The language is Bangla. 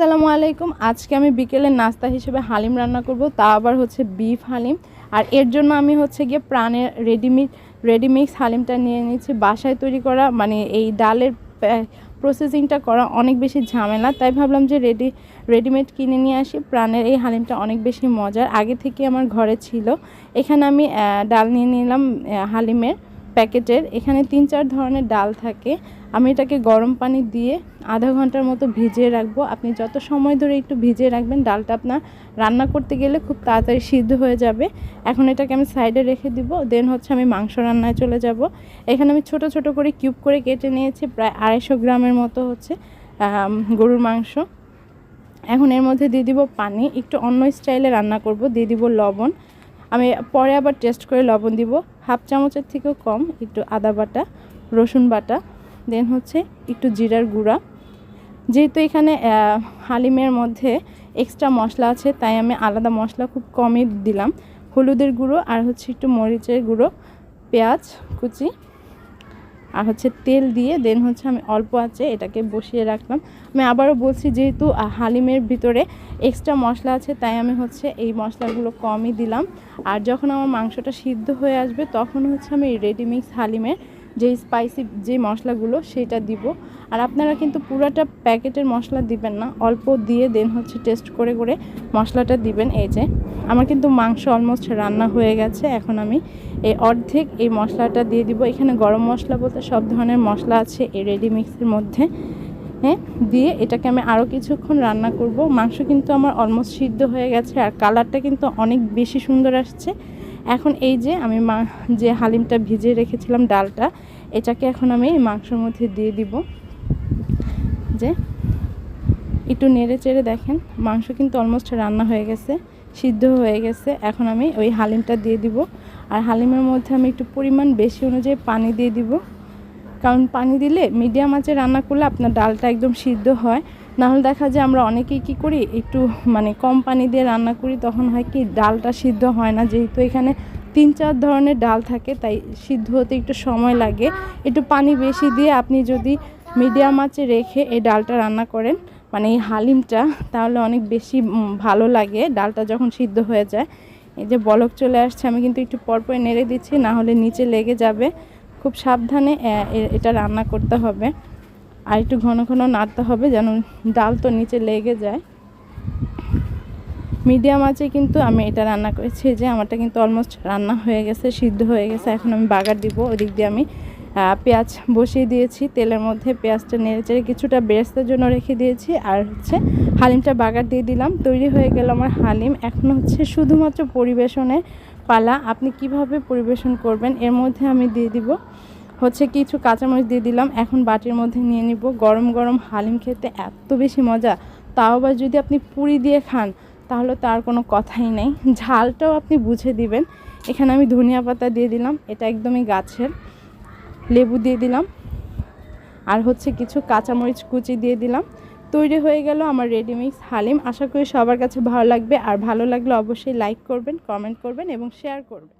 আসসালামু আলাইকুম। আজকে আমি বিকেলের নাস্তা হিসেবে হালিম রান্না করব, তা আবার হচ্ছে বিফ হালিম। আর এর জন্য আমি হচ্ছে গিয়ে প্রাণের রেডিমিক্স রেডিমিক্স হালিমটা নিয়ে নিচ্ছি বাসায় তৈরি করা মানে এই ডালের প্রসেসিংটা করা অনেক বেশি ঝামেলা। তাই ভাবলাম যে রেডি রেডিমেড কিনে নিয়ে আসি। প্রাণের এই হালিমটা অনেক বেশি মজার। আগে থেকে আমার ঘরে ছিল। এখানে আমি ডাল নিয়ে নিলাম হালিমের। প্যাকেটের এখানে তিন চার ধরনের ডাল থাকে। আমি এটাকে গরম পানি দিয়ে আধা ঘণ্টার মতো ভিজিয়ে রাখব। আপনি যত সময় ধরে একটু ভিজিয়ে রাখবেন, ডালটা আপনার রান্না করতে গেলে খুব তাড়াতাড়ি সিদ্ধ হয়ে যাবে। এখন এটাকে আমি সাইডে রেখে দিব, দেন হচ্ছে আমি মাংস রান্নায় চলে যাব। এখানে আমি ছোট ছোট করে কিউব করে কেটে নিয়েছি, প্রায় আড়াইশো গ্রামের মতো হচ্ছে গরুর মাংস। এখন এর মধ্যে দিয়ে দিব পানি, একটু অন্য স্টাইলে রান্না করব, দিয়ে দিব লবণ। আমি পরে আবার টেস্ট করে লবণ দিব। হাফ চামচের থেকেও কম, একটু আদা বাটা, রসুন বাটা দেন হচ্ছে একটু জিরার গুঁড়া। যেহেতু এখানে হালিমের মধ্যে এক্সট্রা মশলা আছে, তাই আমি আলাদা মশলা খুব কমই দিলাম। হলুদের গুঁড়ো আর হচ্ছে একটু মরিচের গুঁড়ো, পেঁয়াজ, কুচি আর হচ্ছে তেল দিয়ে দেন হচ্ছে আমি অল্প আছে এটাকে বসিয়ে রাখলাম। আমি আবারও বলছি যেহেতু হালিমের ভিতরে এক্সট্রা মশলা আছে, তাই আমি হচ্ছে এই মশলাগুলো কমই দিলাম। আর যখন আমার মাংসটা সিদ্ধ হয়ে আসবে, তখন হচ্ছে আমি রেডিমিক্স হালিমের যে স্পাইসি যে মশলাগুলো সেটা দিব। আর আপনারা কিন্তু পুরাটা প্যাকেটের মশলা দিবেন না, অল্প দিয়ে দেন হচ্ছে টেস্ট করে করে মশলাটা দিবেন এই যে। আমার কিন্তু মাংস অলমোস্ট রান্না হয়ে গেছে, এখন আমি এই অর্ধেক এই মশলাটা দিয়ে দিব। এখানে গরম মশলা বলতে সব ধরনের মশলা আছে এই রেডি মিক্সের মধ্যে। হ্যাঁ দিয়ে এটাকে আমি আরও কিছুক্ষণ রান্না করব। মাংস কিন্তু আমার অলমোস্ট সিদ্ধ হয়ে গেছে আর কালারটা কিন্তু অনেক বেশি সুন্দর আসছে। এখন এই যে আমি মা, যে হালিমটা ভিজিয়ে রেখেছিলাম ডালটা, এটাকে এখন আমি মাংসের মধ্যে দিয়ে দিব। যে একটু নেড়ে চেড়ে দেখেন, মাংস কিন্তু অলমোস্ট রান্না হয়ে গেছে, সিদ্ধ হয়ে গেছে। এখন আমি ওই হালিমটা দিয়ে দিব। আর হালিমের মধ্যে আমি একটু পরিমাণ বেশি অনুযায়ী পানি দিয়ে দিব। কারণ পানি দিলে মিডিয়াম আঁচে রান্না করলে আপনার ডালটা একদম সিদ্ধ হয়। নাহলে দেখা যায় আমরা অনেকেই কী করি, একটু মানে কম পানি দিয়ে রান্না করি, তখন হয় কি ডালটা সিদ্ধ হয় না। যেহেতু এখানে তিন চার ধরনের ডাল থাকে, তাই সিদ্ধ হতে একটু সময় লাগে। একটু পানি বেশি দিয়ে আপনি যদি মিডিয়াম আঁচে রেখে এই ডালটা রান্না করেন মানে এই হালিমটা, তাহলে অনেক বেশি ভালো লাগে ডালটা যখন সিদ্ধ হয়ে যায়। এই যে বলক চলে আসছে, আমি কিন্তু একটু পরপর নেড়ে দিচ্ছি না হলে নিচে লেগে যাবে। খুব সাবধানে এটা রান্না করতে হবে। আর একটু ঘন ঘন নাড়তে হবে যেন ডাল তো নিচে লেগে যায়। মিডিয়াম আছে কিন্তু আমি এটা রান্না করেছি যে আমারটা কিন্তু অলমোস্ট রান্না হয়ে গেছে, সিদ্ধ হয়ে গেছে। এখন আমি বাগার দিব, ওদিক দিয়ে আমি পেঁয়াজ বসিয়ে দিয়েছি। তেলের মধ্যে পেঁয়াজটা নেড়ে চেড়ে কিছুটা বেরেস্তার জন্য রেখে দিয়েছি। আর হচ্ছে হালিমটা বাগার দিয়ে দিলাম, তৈরি হয়ে গেল আমার হালিম। এখন হচ্ছে শুধুমাত্র পরিবেশনে পালা, আপনি কীভাবে পরিবেশন করবেন এর মধ্যে আমি দিয়ে দিব। হচ্ছে কিছু কাঁচামরিচ দিয়ে দিলাম। এখন বাটির মধ্যে নিয়ে নিব। গরম গরম হালিম খেতে এত বেশি মজা। তাও আবার যদি আপনি পুরি দিয়ে খান, তাহলে তার কোনো কথাই নেই। ঝালটাও আপনি বুঝে দিবেন। এখানে আমি ধনিয়া পাতা দিয়ে দিলাম। এটা একদমই গাছের। লেবু দিয়ে দিলাম। আর হচ্ছে কিছু কাঁচামরিচ কুচি দিয়ে দিলাম। তৈরি হয়ে গেল আমার রেডিমিক্স হালিম। আশা করি সবার কাছে ভালো লাগবে। আর ভালো লাগলে অবশ্যই লাইক করবেন, কমেন্ট করবেন এবং শেয়ার করবেন।